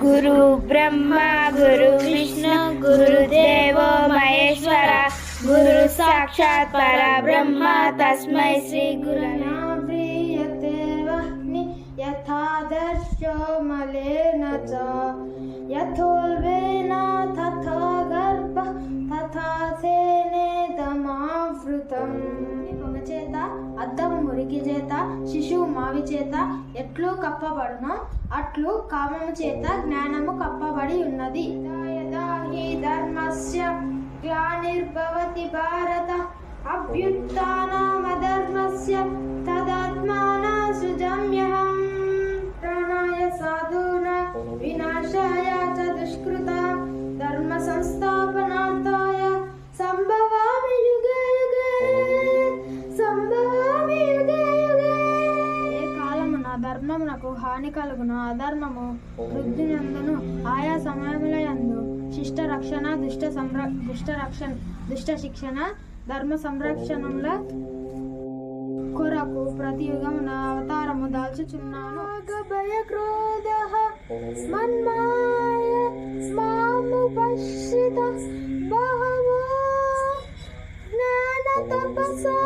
గురు బ్రహ్మ గురు విష్ణు గురుదేవో మహేశ్వర గురు సాక్షాత్ పర బ్రహ్మ తస్మై శ్రీ గురు యథాదర్శో మలేన సేనేదమావృతం పొగ చేత అద్దము మురికి చేత శిశువు మావి చేత ఎట్లు కప్పబడునో అట్లు కామము చేత జ్ఞానము కప్పబడి ఉన్నది. ధర్మస్య గ్లానిర్భవతి భారత అభ్యుత్నమధర్మస్య కాలమున హాని కలుగును. అధర్మము వృద్ధి నందును ఆయా సమయముల యందు శిష్ట రక్షణ దుష్ట సంర దుష్ట రక్షణ దుష్ట శిక్షణ ధర్మ సంరక్షణముల కొరకు ప్రతి యుగమున అవతారము దాల్చుచున్నాను. భయ క్రోధ మన్మాయ మాము పశ్చిత బహవో జ్ఞాన తపసా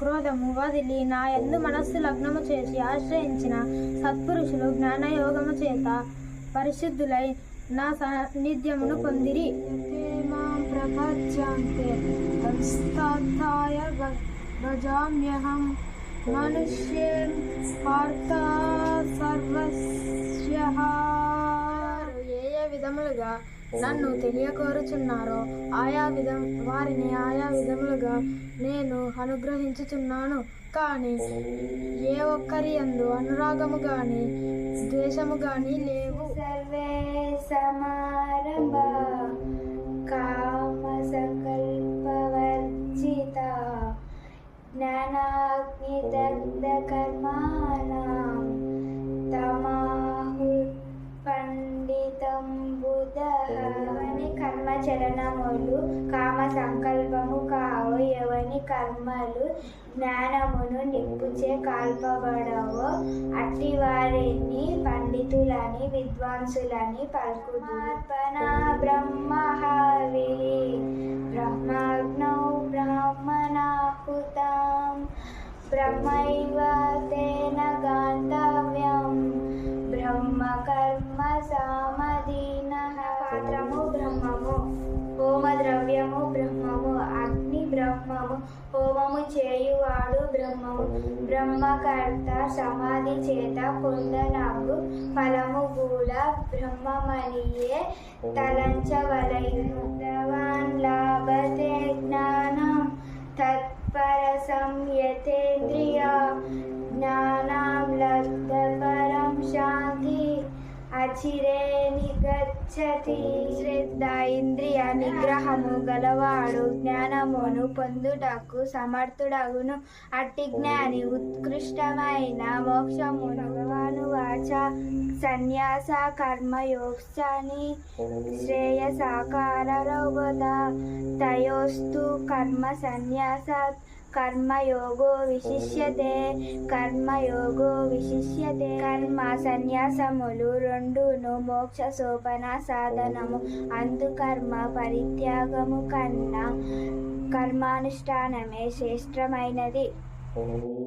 క్రోధము వదిలి నా ఎందు మనస్సు లగ్నము చేసి ఆశ్రయించిన సత్పురుషులు జ్ఞానయోగము చేత పరిశుద్ధులై నా సాన్నిధ్యమును పొందిరి. భజామ్యహం మనుష్యం పార్థ సర్వస్య ఏ ఏ విధములుగా నన్ను తెలియకోరుచున్నారో ఆయా విధం వారిని ఆయా విధములుగా నేను అనుగ్రహించుచున్నాను. కానీ ఏ ఒక్కరి యందు అనురాగము గాని ద్వేషము గాని లేవు. సర్వే సమారంభ కామ సంకల్పవర్జిత జ్ఞానాగ్ని దగ్ధ కర్మాణ చలనములు కామ సంకల్పము కావు ఎవని కర్మలు జ్ఞానమును నిప్పుచే కాల్పబడవో అట్టి వారిని పండితులని విద్వాంసులని పలుకుదుర్పణ బ్రహ్మహావి బ్రహ్మాగ్నౌ బ్రాహ్మణాహుతాం బ్రహ్మైవ బ్రహ్మము. హోమ ద్రవ్యము బ్రహ్మము. అగ్ని బ్రహ్మము. హోమము చేయువాడు బ్రహ్మము. బ్రహ్మకర్త సమాధి చేత పొందనగు ఫలము కూడా బ్రహ్మమనియే తలంచవలయును భగవాన్ లాభతే జ్ఞానం తత్పర సంయతేంద్రియ జ్ఞానం లబ్ధ పరం శాంతి అచిరే నిగచ్చతి శ్రద్ధ ఇంద్రియ నిగ్రహము గలవాడు జ్ఞానమును పొందుటకు సమర్థుడగును. అట్టి జ్ఞాని ఉత్కృష్టమైన మోక్షమును భగవాను వాచ. సన్యాస శ్రేయ శ్రేయసాకార రౌగత తయోస్తు కర్మ సన్యాస కర్మయోగో విశిష్యతే కర్మయోగో విశిష్యతే కర్మ సన్యాసములు రెండును మోక్ష సోపన సాధనము. అందు కర్మ పరిత్యాగము కన్నా కర్మానుష్ఠానమే శ్రేష్టమైనది.